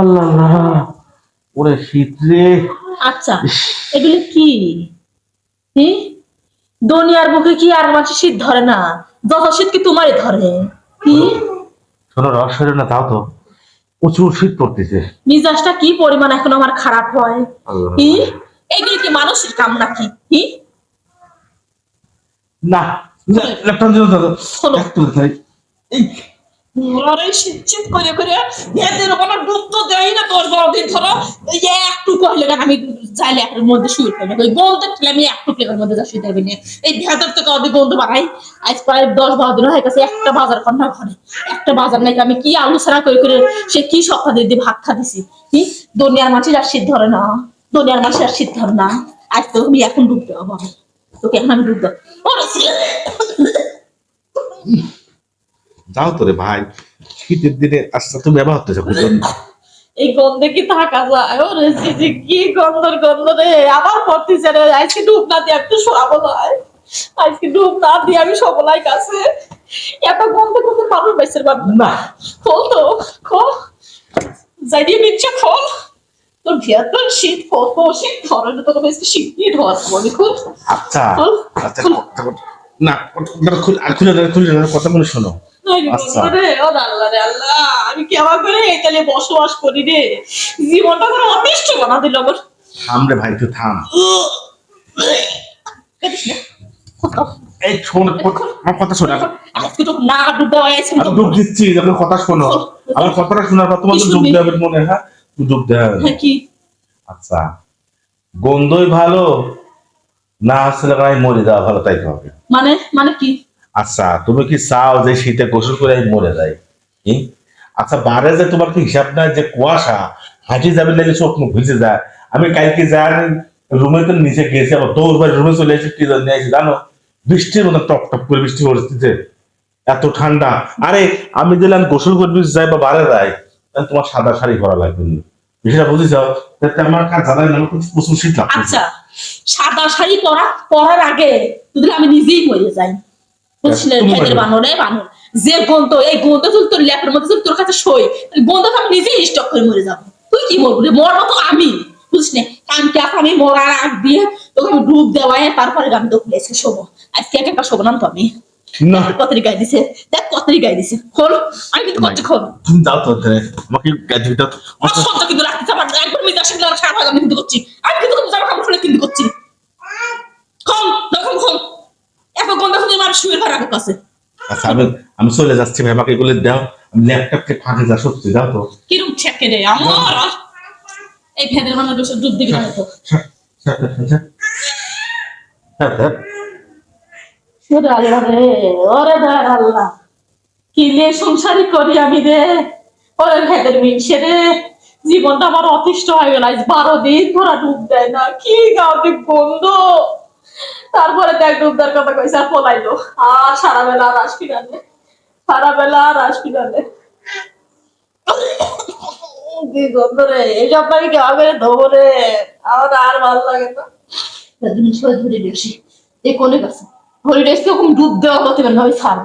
আল্লাহ ওরে শীত রে। আচ্ছা এগুলি কি? দুনিয়ার বুকে কি আর মাঝে শীত ধরে না? যত শীত কি তোমারই ধরে। কি? শোনো রস না তাও তো প্রচুর শীত পড়তেছে। মিজাজটা কি পরিমাণ এখন আমার খারাপ হয়। হি এগুলি কি মানুষের কাম নাকি হি না ল্যাপটপ দিও দাদা শোনো। একটু তাই এই ওরে শীত শীত করে করে এদের কোনো তো দেয় না দশ বারো দিন ধরো একটু কহলে আমি চাইলে একের মধ্যে শুয়ে পাই না ওই গন্ধ ঠেলে আমি একটু প্লেটের মধ্যে যা শুয়ে পারবি না এই ভেতর থেকে অধিক গন্ধ বাড়াই আজ প্রায় দশ বারো দিন হয়ে গেছে, একটা বাজার না ঘরে। একটা বাজার নাকি আমি কি আলোচনা করে করে সে কি সপ্তাহ দিয়ে ভাত খাদিছি কি দুনিয়ার মাছের আর শীত ধরে না। দুনিয়ার মাছের আর শীত ধরে না। আজ তো আমি এখন ডুব দেওয়া তোকে এখন আমি ডুব ছেলে। যাও তো রে ভাই। শীতের দিনে আস্তে তুমি ব্যবহার হতেছে এই গন্ধে কি থাকা যায়? ওরে যে কি গন্ধর গন্ধ রে। আবার পড়তেছে রে। আজকে ডুব না দিয়ে একটু শোয়াবো নয় আজকে ডুব না দিয়ে আমি সবলাই কাছে এত গন্ধে গন্ধে মানুষ বেসের বাদ না। খোল তো খোল। যাই দিয়ে নিচ্ছে খোল। তোর ভিতর শীত কত শীত। ধরে না তোকে বেশি শীত দিয়ে ধর বলি খুব আচ্ছা। আচ্ছা না খুলে খুলে খুলে কথা বলে শোনো। আচ্ছা। আমি কেমন করে এখানে বসবাস করি রে? জীবনটা করে অতিষ্ঠ বানা দিল আমার। থাম রে ভাই তুই থাম। এই শোন আমার কথা শোনো আজকে তো না ডুবে হয়েছে আমি ডুব দিচ্ছি যখন কথা শোনো। আমার কথাটা শোনার পর তোমার ডুব দেবে মনে হয়? তুই ডুব দেবে হ্যাঁ কি? আচ্ছা। গন্ধই ভালো না আসলে মরে যাওয়া ভালো তাই তো হবে। মানে মানে কি? আচ্ছা তুমি কি চাও যে শীতে গোসল করে মরে যাই? কি? আচ্ছা বারে যে তোমার কি হিসাব নাই যে কুয়াশা হাঁটি যাবে লেগে চোখ মুখ ভিজে যায়? আমি কালকে যাই, রুমে তো নিচে গেছি, আবার তোর বাড়ি রুমে চলে এসে কি জন্য এসে জানো? বৃষ্টির মতো টপ টপ করে বৃষ্টি পড়তেছে এত ঠান্ডা। আরে, আমি দিলাম গোসল করবি যাই বা বারে যাই, তাহলে তোমার সাদা শাড়ি পরা লাগবে বিষয়টা বুঝেছ? তাতে আমার কাজ জানাই না প্রচুর শীত লাগছে আচ্ছা সাদা শাড়ি পরা পরার আগে যদি আমি নিজেই মরে যাই। বুঝলে তুমি ভেদের মরবে। বানরে বানর। যে গন্ধ এই গন্ধ যদি তোর ল্যাপের মধ্যে যদি তোর কাছে সই। গন্ধটা আমি নিজেই স্টক করে মরে যাব। তুই কি মরবি মরবো তো আমি বুঝলি কানকে আমি মরার আগ দিয়ে তোকে আমি ডুব দেওয়ায় তারপরে আমি তোকে এসে শোবো। আজকে এক একটা শোবো না তো আমি। না। কতরি গায়ে দিছে দেখ কতরি গায়ে দিছে। খোল আমি কিন্তু করছি খোল। তুমি তো দাও আমার সহ্য কিন্তু রাখতে আমার একবার আমার সারা ভাগ আমি কিন্তু করছি। আমি কিন্তু জামা কাপড় খুলে কিন্তু করছি। খোল দেখো খোল এত গন্ধ খুঁজে আমার শুয়ে কাছে। আচ্ছা আমি আমি চলে যাচ্ছি ভাই আমাকে এগুলো দাও। আমি ল্যাপটপকে ফাঁকে যা সত্যি দাও তো। কিরম ছেকে রে আমার এই ভেদের মানে বসে দুধ দিবি না তো। সংসারই করি আমি রে। ওরে ভেদের মিনসে রে। জীবনটা আমার অতিষ্ঠ হয়ে গেল আজ বারো দিন ধরা ডুব দেয় না। কি গাওতে গন্ধ তারপরে দেখ ডুবদার কথা কইছে আর পলাইলো। আর সারা বেলা আর আসবি না রে। সারা বেলা আর আসবি না রে। কি গন্ধ রে? এইসব আমি কেমন করে ধোবো আমার আর ভালো লাগে না। তুমি ছয় ধরে বেশি এ কোনে গেছে? হলিডেজ কে ওরকম ডুব দেওয়া হতে পারে না ওই ছাড়